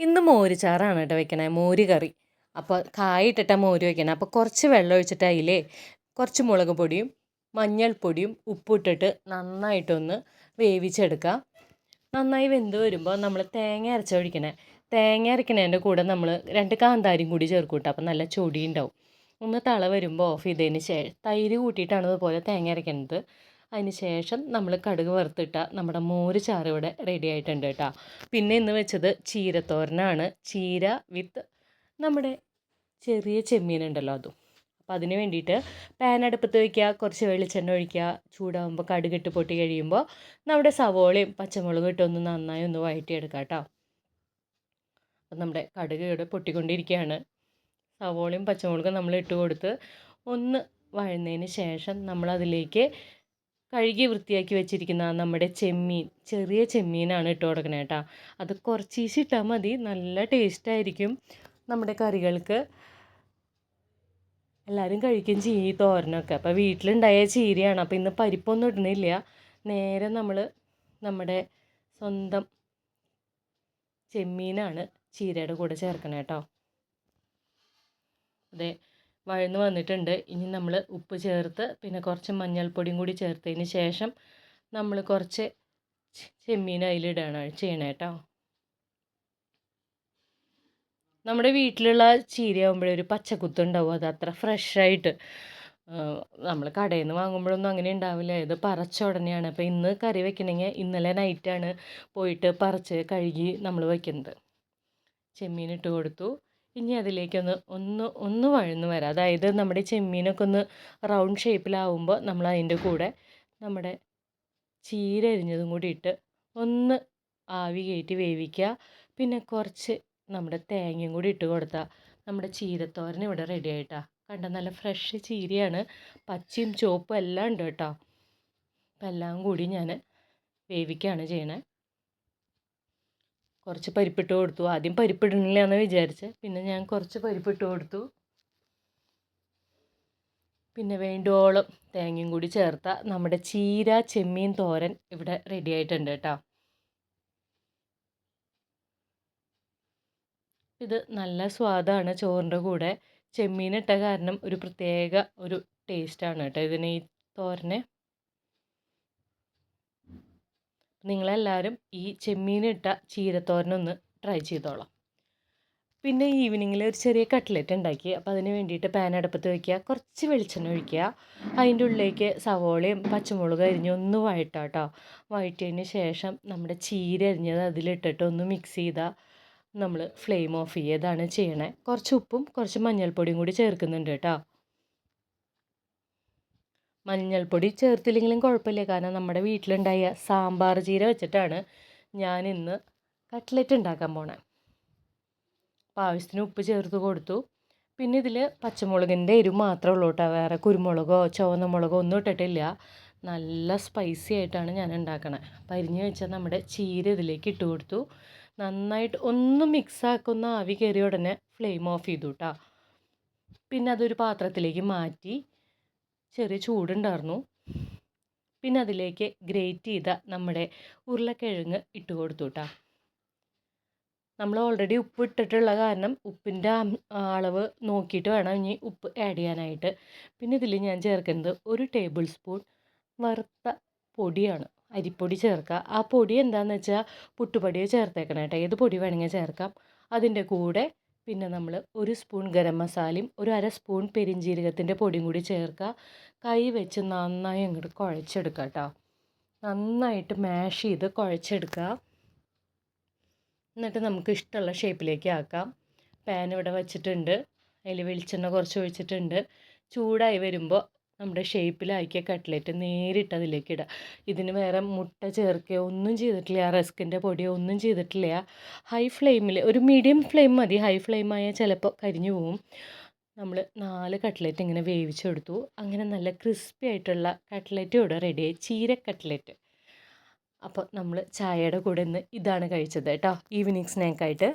ഇന്ന് മോര് ചാറാണ് കേട്ടോ വെക്കണേ മോര് കറി. അപ്പോൾ കായ മോര് വെക്കണേ. അപ്പോൾ കുറച്ച് വെള്ളം ഒഴിച്ചിട്ട് അതിലേ കുറച്ച് മുളക് പൊടിയും മഞ്ഞൾപ്പൊടിയും ഉപ്പിട്ടിട്ട് നന്നായിട്ടൊന്ന് വേവിച്ചെടുക്കുക നന്നായി വെന്ത് വരുമ്പോൾ നമ്മൾ തേങ്ങ അരച്ച ഒഴിക്കണേ. തേങ്ങ അരക്കണേന്റെ കൂടെ നമ്മൾ രണ്ട് കാന്താരിയും കൂടി ചേർക്കൂട്ടോ കേട്ടോ. അപ്പോൾ നല്ല ചൊടി ഉണ്ടാവും ഒന്ന് തള വരുമ്പോൾ ഓഫ് ചെയ്തതിന് ശേഷം തൈര് കൂട്ടിയിട്ടാണ് ഇതുപോലെ തേങ്ങ അരയ്ക്കുന്നത് അതിന് ശേഷം നമ്മൾ കടുക് വറുത്തിട്ട നമ്മുടെ മോര് ചാറ് ഇവിടെ റെഡി ആയിട്ടുണ്ട് കേട്ടോ. പിന്നെ ഇന്ന് വെച്ചത് ചീരത്തോരനാണ്. ചീര വിത്ത് നമ്മുടെ ചെറിയ ചെമ്മീൻ ഉണ്ടല്ലോ അതും. അപ്പോൾ അതിന് വേണ്ടിയിട്ട് പാൻ അടുപ്പത്ത് വയ്ക്കുക കുറച്ച് വെളിച്ചെണ്ണ ഒഴിക്കുക ചൂടാകുമ്പോൾ കടുകിട്ട് പൊട്ടി കഴിയുമ്പോൾ നമ്മുടെ സവോളയും പച്ചമുളകും ഇട്ടൊന്ന് നന്നായി ഒന്ന് വഴറ്റിയെടുക്കുക കേട്ടോ. അപ്പം നമ്മുടെ കടുക് ഇവിടെ പൊട്ടിക്കൊണ്ടിരിക്കുകയാണ്. സവോളയും പച്ചമുളകും നമ്മൾ ഇട്ട് കൊടുത്ത് ഒന്ന് വഴന്നതിന് ശേഷം നമ്മൾ അതിലേക്ക് കഴുകി വൃത്തിയാക്കി വെച്ചിരിക്കുന്ന നമ്മുടെ ചെമ്മീൻ ചെറിയ ചെമ്മീനാണ് ഇട്ട് കൊടുക്കണേ കേട്ടോ. അത് കുറച്ചീശ് ഇട്ടാൽ മതി. നല്ല ടേസ്റ്റായിരിക്കും നമ്മുടെ കറികൾക്ക്. എല്ലാവരും കഴിക്കും ചെയ്യും തോരനൊക്കെ. അപ്പോൾ വീട്ടിലുണ്ടായ ചീരയാണ്. അപ്പോൾ ഇന്ന് പരിപ്പൊന്നും ഇടുന്നില്ല. നേരെ നമ്മൾ നമ്മുടെ സ്വന്തം ചെമ്മീനാണ് ചീരയുടെ കൂടെ ചേർക്കണേ കേട്ടോ. അതെ. വഴന്ന് വന്നിട്ടുണ്ട്. ഇനി നമ്മൾ ഉപ്പ് ചേർത്ത് പിന്നെ കുറച്ച് മഞ്ഞൾപ്പൊടിയും കൂടി ചേർത്തതിന് ശേഷം നമ്മൾ കുറച്ച് ചെമ്മീൻ അതിലിടണം ചെയ്യണം കേട്ടോ നമ്മുടെ വീട്ടിലുള്ള ചീരയാകുമ്പോഴേ ഒരു പച്ചക്കുത്തുണ്ടാവും അത് അത്ര ഫ്രഷായിട്ട്. നമ്മൾ കടയിൽ നിന്ന് വാങ്ങുമ്പോഴൊന്നും അങ്ങനെ ഉണ്ടാവില്ല. ഇത് പറച്ച ഉടനെയാണ്. അപ്പോൾ ഇന്ന് കറി വെക്കണമെങ്കിൽ ഇന്നലെ നൈറ്റാണ് പോയിട്ട് പറിച്ച് കഴുകി നമ്മൾ വയ്ക്കുന്നത് ചെമ്മീൻ ഇട്ട് കൊടുത്തു. ഇനി അതിലേക്കൊന്ന് ഒന്ന് ഒന്ന് വഴന്ന് വരാം. അതായത് നമ്മുടെ ചെമ്മീനൊക്കെ ഒന്ന് റൗണ്ട് ഷേപ്പിലാവുമ്പോൾ നമ്മൾ അതിന്റെ കൂടെ നമ്മുടെ ചീര അരിഞ്ഞതും കൂടി ഇട്ട് ഒന്ന് ആവി കയറ്റി വേവിക്കുക. പിന്നെ കുറച്ച് നമ്മുടെ തേങ്ങയും കൂടി ഇട്ട് കൊടുത്താൽ നമ്മുടെ ചീരത്തോരൻ ഇവിടെ റെഡി ആയിട്ടാ. കണ്ട നല്ല ഫ്രഷ് ചീരയാണ്. പച്ചയും ചുവപ്പും എല്ലാം ഉണ്ട് കേട്ടോ. അപ്പം എല്ലാം കൂടി ഞാൻ വേവിക്കുകയാണ് ചെയ്യണേ. കുറച്ച് പരിപ്പിട്ട് കൊടുത്തു. ആദ്യം പരിപ്പിടണില്ല എന്ന് വിചാരിച്ച്. പിന്നെ ഞാൻ കുറച്ച് പരിപ്പിട്ട് കൊടുത്തു. പിന്നെ വേണ്ടോളം തേങ്ങയും കൂടി ചേർത്ത നമ്മുടെ ചീര ചെമ്മീൻ തോരൻ ഇവിടെ റെഡി ആയിട്ടുണ്ട് കേട്ടോ. ഇത് നല്ല സ്വാദാണ് ചോറിന്റെ കൂടെ. ചെമ്മീൻ ഇട്ട കാരണം ഒരു പ്രത്യേക ഒരു ടേസ്റ്റാണ് കേട്ടോ ഇതിന് ഈ തോരന്. നിങ്ങളെല്ലാവരും ഈ ചെമ്മീനിട്ട ചീരത്തോരനൊന്ന് ട്രൈ ചെയ്തോളാം. പിന്നെ ഈവനിങ്ങിൽ ഒരു ചെറിയ കട്ട്ലറ്റ് ഉണ്ടാക്കി. അപ്പോൾ അതിന് വേണ്ടിയിട്ട് പാൻ അടുപ്പത്ത് വയ്ക്കുക കുറച്ച് വെളിച്ചെണ്ണ ഒഴിക്കുക. അതിന്റെ ഉള്ളിലേക്ക് സവോളയും പച്ചമുളകും അരിഞ്ഞ് ഒന്ന് വഴറ്റാം കേട്ടോ വഴറ്റിയതിന് ശേഷം നമ്മുടെ ചീര അരിഞ്ഞത് അതിലിട്ടിട്ട് ഒന്ന് മിക്സ് ചെയ്താൽ നമ്മൾ ഫ്ലെയിം ഓഫ് ചെയ്യതാണ് ചെയ്യണേ. കുറച്ച് ഉപ്പും കുറച്ച് മഞ്ഞൾപ്പൊടിയും കൂടി ചേർക്കുന്നുണ്ട് കേട്ടോ മഞ്ഞൾപ്പൊടി ചേർത്തില്ലെങ്കിലും കുഴപ്പമില്ല. കാരണം നമ്മുടെ വീട്ടിലുണ്ടായ സാമ്പാർ ചീര വെച്ചിട്ടാണ് ഞാൻ ഇന്ന് കട്ട്ലറ്റ് ഉണ്ടാക്കാൻ പോണേ. അപ്പോൾ ആവശ്യത്തിന് ഉപ്പ് ചേർത്ത് കൊടുത്തു. പിന്നെ ഇതിൽ പച്ചമുളകിന്റെ എരിവ് മാത്രമേ ഉള്ളൂ കേട്ടോ. വേറെ കുരുമുളകോ ചുവന്ന മുളകോ ഒന്നും ഇട്ടിട്ടില്ല. നല്ല സ്പൈസി ആയിട്ടാണ് ഞാൻ ഉണ്ടാക്കണത് അപ്പം അരിഞ്ഞ് വെച്ചാൽ നമ്മുടെ ചീര ഇതിലേക്ക് ഇട്ട് കൊടുത്തു. നന്നായിട്ട് ഒന്ന് മിക്സ് ആക്കുന്ന ആവി കയറിയ ഉടനെ ഫ്ലെയിം ഓഫ് ചെയ്തു കേട്ടോ. പിന്നെ അതൊരു പാത്രത്തിലേക്ക് മാറ്റി ചെറിയ ചൂടുണ്ടായിരുന്നു പിന്നെ അതിലേക്ക് ഗ്രേറ്റ് ചെയ്ത നമ്മുടെ ഉരുളക്കിഴങ്ങ് ഇട്ട് കൊടുത്തു കേട്ടോ നമ്മൾ ഓൾറെഡി ഉപ്പ് ഇട്ടിട്ടുള്ള കാരണം ഉപ്പിന്റെ അളവ് നോക്കിയിട്ട് വേണം ഇനി ഉപ്പ് ആഡ് ചെയ്യാനായിട്ട്. പിന്നെ ഇതിൽ ഞാൻ ചേർക്കുന്നത് ഒരു ടേബിൾ സ്പൂൺ വറുത്ത പൊടിയാണ്. അരിപ്പൊടി ചേർക്കുക. ആ പൊടി എന്താണെന്ന് വെച്ചാൽ പുട്ടുപൊടിയോ ചേർത്തേക്കണം കേട്ടോ ഏത് പൊടി വേണമെങ്കിൽ ചേർക്കാം. അതിന്റെ കൂടെ പിന്നെ നമ്മൾ ഒരു സ്പൂൺ ഗരം മസാലയും ഒരു അര സ്പൂൺ പെരിഞ്ജീരകത്തിന്റെ പൊടിയും കൂടി ചേർക്കുക. കൈ വെച്ച് നന്നായി അങ്ങോട്ട് കുഴച്ചെടുക്കുക കേട്ടോ നന്നായിട്ട് മാഷ് ചെയ്ത് കുഴച്ചെടുക്കുക. എന്നിട്ട് നമുക്ക് ഇഷ്ടമുള്ള ഷേപ്പിലേക്ക് ആക്കാം. പാൻ ഇവിടെ വച്ചിട്ടുണ്ട്. അതിൽ വെളിച്ചെണ്ണ കുറച്ച് ഒഴിച്ചിട്ടുണ്ട്. ചൂടായി വരുമ്പോൾ നമ്മുടെ ഷേപ്പിലാക്കിയ കട്ട്ലറ്റ് നേരിട്ട് അതിലേക്ക് ഇടുക ഇതിന് വേറെ മുട്ട ചേർക്കുകയോ ഒന്നും ചെയ്തിട്ടില്ല റസ്കിന്റെ പൊടിയോ ഒന്നും ചെയ്തിട്ടില്ല. ഹൈ ഫ്ലെയിമിൽ ഒരു മീഡിയം ഫ്ലെയിം മതി. ഹൈ ഫ്ലെയിം ആയാൽ ചിലപ്പോൾ കരിഞ്ഞു പോവും. നമ്മൾ നാല് കട്ട്ലറ്റ് ഇങ്ങനെ വേവിച്ചെടുത്തു അങ്ങനെ നല്ല ക്രിസ്പി ആയിട്ടുള്ള കട്ട്ലറ്റ് ഇവിടെ റെഡിയായി ചീര കട്ട്ലറ്റ്. അപ്പോൾ നമ്മൾ ചായയുടെ കൂടെ ഇന്ന് ഇതാണ് കഴിച്ചത് കേട്ടോ. ഈവനിങ് സ്നാക്കായിട്ട്.